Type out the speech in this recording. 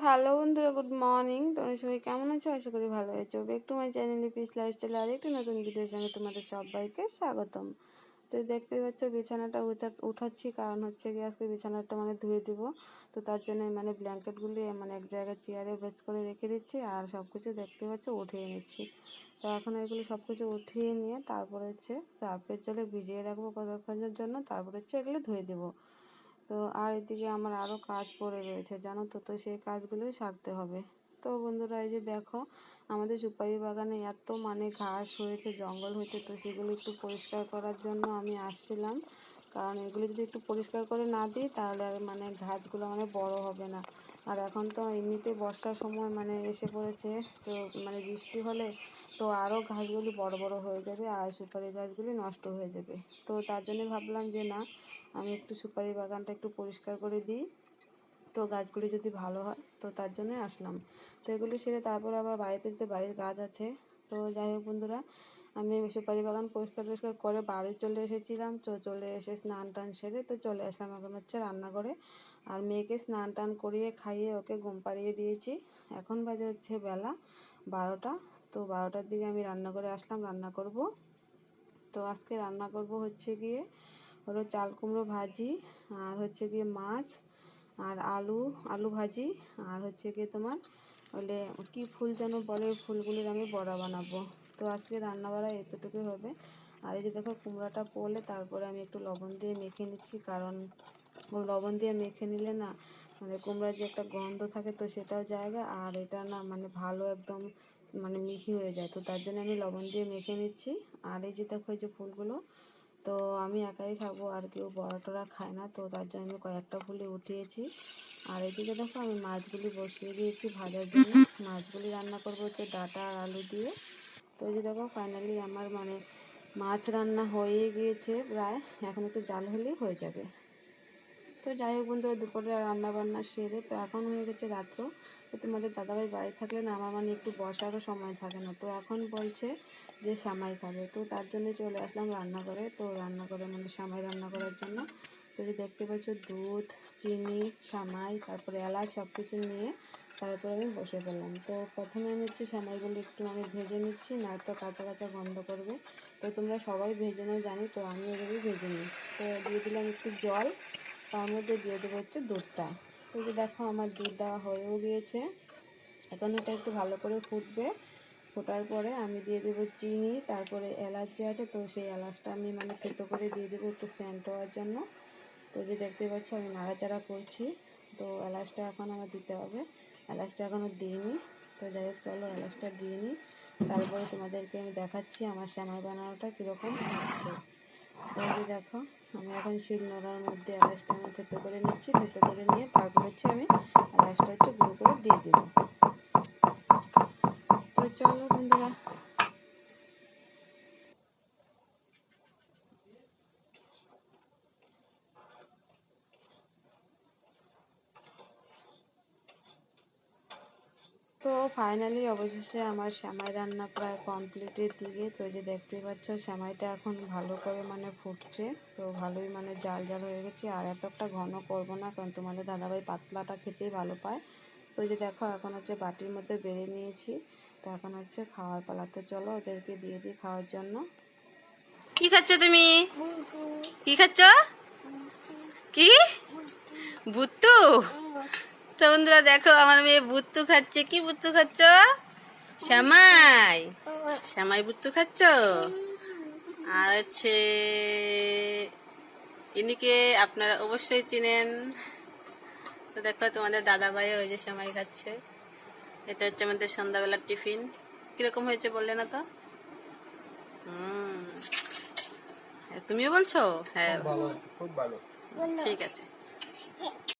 Hello বন্ধুরা, good morning. তোমরা সবাই কেমন আছো? আশা করি ভালো আছো। Back to my channel peace lifestyle আর একটি নতুন ভিডিওর সঙ্গে তোমাদের সবাইকে স্বাগতম। তো দেখতে পাচ্ছ, বিছানাটা উঠা- উঠাচ্ছি, কারণ হচ্ছে কি আজকে বিছানাটা মানে ধুয়ে দিব। তো তার জন্য মানে ব্ল্যাঙ্কেটগুলি মানে এক জায়গায় চেয়ারে বেচ করে রেখে দিচ্ছি, আর সব কিছু দেখতে পাচ্ছ, উঠিয়ে নিচ্ছি। তো এখন এগুলো সব কিছু উঠিয়ে নিয়ে তারপরে হচ্ছে সার্ফের জলে ভিজিয়ে রাখব কতক্ষণের জন্য, তারপরে হচ্ছে এগুলো ধুয়ে দেবো। তো আর এদিকে আমার আরও কাজ পড়ে রয়েছে, জানো তো? তো সেই কাজগুলোই সারতে হবে। তো বন্ধুরা, এই যে দেখো, আমাদের সুপারি বাগানে এত মানে ঘাস হয়েছে, জঙ্গল হয়েছে, তো সেগুলো একটু পরিষ্কার করার জন্য আমি আসছিলাম। কারণ এগুলো যদি একটু পরিষ্কার করে না দিই, তাহলে মানে ঘাসগুলো মানে বড় হবে না। আর এখন তো এমনিতে বর্ষার সময় মানে এসে পড়েছে, তো মানে বৃষ্টি হলে তো আরও ঘাসগুলি বড় বড় হয়ে যাবে, আর সুপারি গাছগুলি নষ্ট হয়ে যাবে। তো তার জন্য ভাবলাম যে না আমি একটু সুপারি বাগানটা একটু পরিষ্কার করে দিই। তো গাছগুলি যদি ভালো হয়, তো তার জন্যই আসলাম। তো এগুলি সেরে তারপরে আবার বাড়িতে যে বাড়ির গাছ আছে। তো যাই হোক বন্ধুরা, আমি সুপারি বাগান পরিষ্কার পরিষ্কার করে বাড়ি চলে এসেছিলাম। তো চলে এসে স্নান টান সেরে তো চলে আসলাম এখন হচ্ছে রান্নাঘরে। আর মেয়েকে স্নান টান করিয়ে খাইয়ে ওকে ঘুম পাড়িয়ে দিয়েছি। এখন বাজে হচ্ছে বেলা বারোটা। তো বারোটার দিকে আমি রান্না করে আসলাম, রান্না করব। তো আজকে রান্না করব হচ্ছে গিয়ে হলো চাল কুমড়ো ভাজি, আর হচ্ছে গিয়ে মাছ, আর আলু আলু ভাজি, আর হচ্ছে গিয়ে তোমার হলে কি ফুল যেন বলে ফুলগুলির আমি বড়া বানাবো। তো আজকে রান্না বাড়া এতটুকুই হবে। আর এই যে দেখো কুমড়াটা পড়লে তারপরে আমি একটু লবণ দিয়ে মেখে নিচ্ছি, কারণ লবণ দিয়ে মেখে নিলে না মানে কুমড়ার যে একটা গন্ধ থাকে তো সেটাও জায়গা, আর এটা না মানে ভালো একদম মানে মিহি হয়ে যায়। তো তার জন্য আমি লবণ দিয়ে মেখে নিচ্ছি। আর এই যে দেখো এই যে ফুলগুলো তো আমি একাই খাব, আর কেউ বড়া খায় না, তো তার জন্য আমি কয়েকটা ফুলে উঠিয়েছি। আর এদিকে দেখো আমি মাছগুলি বসিয়ে দিয়েছি ভাজার জন্য। মাছগুলি রান্না করব হচ্ছে ডাটা আর আলু দিয়ে। তো এই দেখো ফাইনালি আমার মানে মাছ রান্না হয়ে গিয়েছে প্রায়। এখন একটু জাল হলেই হয়ে যাবে। তো যাই হোক বন্ধুরা, দুপুরে রান্না বান্না সেরে তো এখন হয়ে গেছে রাত্র। তো তোমাদের দাদাভাই বাড়ি থাকলে না আমার মানে একটু বসারও সময় থাকে না। তো এখন বলছে যে সামাই খাবে। তো তার জন্য চলে আসলাম রান্নাঘরে। তো রান্নাঘরে মানে সামাই রান্না করার জন্য। তো যে দেখতে পাচ্ছ দুধ, চিনি, সামাই, তারপরে এলাচ সব কিছু নিয়ে তারপরে আমি বসে পেলাম তো প্রথমে আমি হচ্ছে সামাইগুলো একটু আমি ভেজে নিচ্ছি না তো কাঁচা কাঁচা গন্ধ করবে। তো তোমরা সবাই ভেজে নাও, জানি তো আমি এভাবেই ভেজে নিই। তো দিয়ে দিলাম একটু জল। তার মধ্যে দিয়ে দেবো হচ্ছে দুধটা। তো যে দেখো আমার দুধ দেওয়া হয়েও গিয়েছে। এখন এটা একটু ভালো করে ফুটবে। ফোটার পরে আমি দিয়ে দেবো চিনি, তারপরে এলাচ যে আছে, তো সেই এলাচটা আমি মানে থেতো করে দিয়ে দেবো একটু সেন্ট হওয়ার জন্য। তো যে দেখতে পাচ্ছ আমি নাড়াচাড়া করছি। তো এলাচটা এখন আমার দিতে হবে। এলাচটা এখনও দিইনি। তো যাই হোক, চলো এলাচটা দিয়ে নিই। তারপরে তোমাদেরকে আমি দেখাচ্ছি আমার শ্যামাই বানানোটা কীরকম হচ্ছে। তো এই দেখো, আমি এখন শিল নোড়ার মধ্যে এলাচটা আমি থেতো করে নিচ্ছি, থেতো করে নিয়ে তারপর হচ্ছে আমি এলাচটা হচ্ছে গুঁড়ো করে দিয়ে দেবো তো চলো বন্ধুরা তো ফাইনালি অবশেষে আমার শ্যামাই রান্না প্রায় কমপ্লিটের দিকে। তো যে দেখতেই পাচ্ছ শ্যামাইটা এখন ভালো করে মানে ফুটছে। তো ভালোই মানে জাল জাল হয়ে গেছে। আর এতটা ঘন করব না কারণ তোমাদের দাদাভাই পাতলাটা খেতেই ভালো পায়। তো যে দেখো এখন হচ্ছে বাটির মধ্যে বেড়ে নিয়েছি। তো এখন হচ্ছে খাওয়ার পালা। তো চলো ওদেরকে দিয়ে দিই খাওয়ার জন্য। কি খাচ্ছ তুমি? কি খাচ্ছ? কি? বুত্তু তো বন্ধুরা দেখো আমার মেয়ে বুত্তু খাচ্ছে। কি বুত্তু খাচ্ছ? শ্যামাই। শ্যামাই বুত্তু খাচ্ছ? আর হচ্ছে ইনিকে আপনারা অবশ্যই চিনেন। তো দেখো তোমাদের দাদা ভাই ওই যে শ্যামাই খাচ্ছে। এটা হচ্ছে আমাদের সন্ধ্যাবেলার টিফিন। কীরকম হয়েছে বললে না তো? হুম। হ্যাঁ, তুমিও বলছো? হ্যাঁ। ঠিক আছে।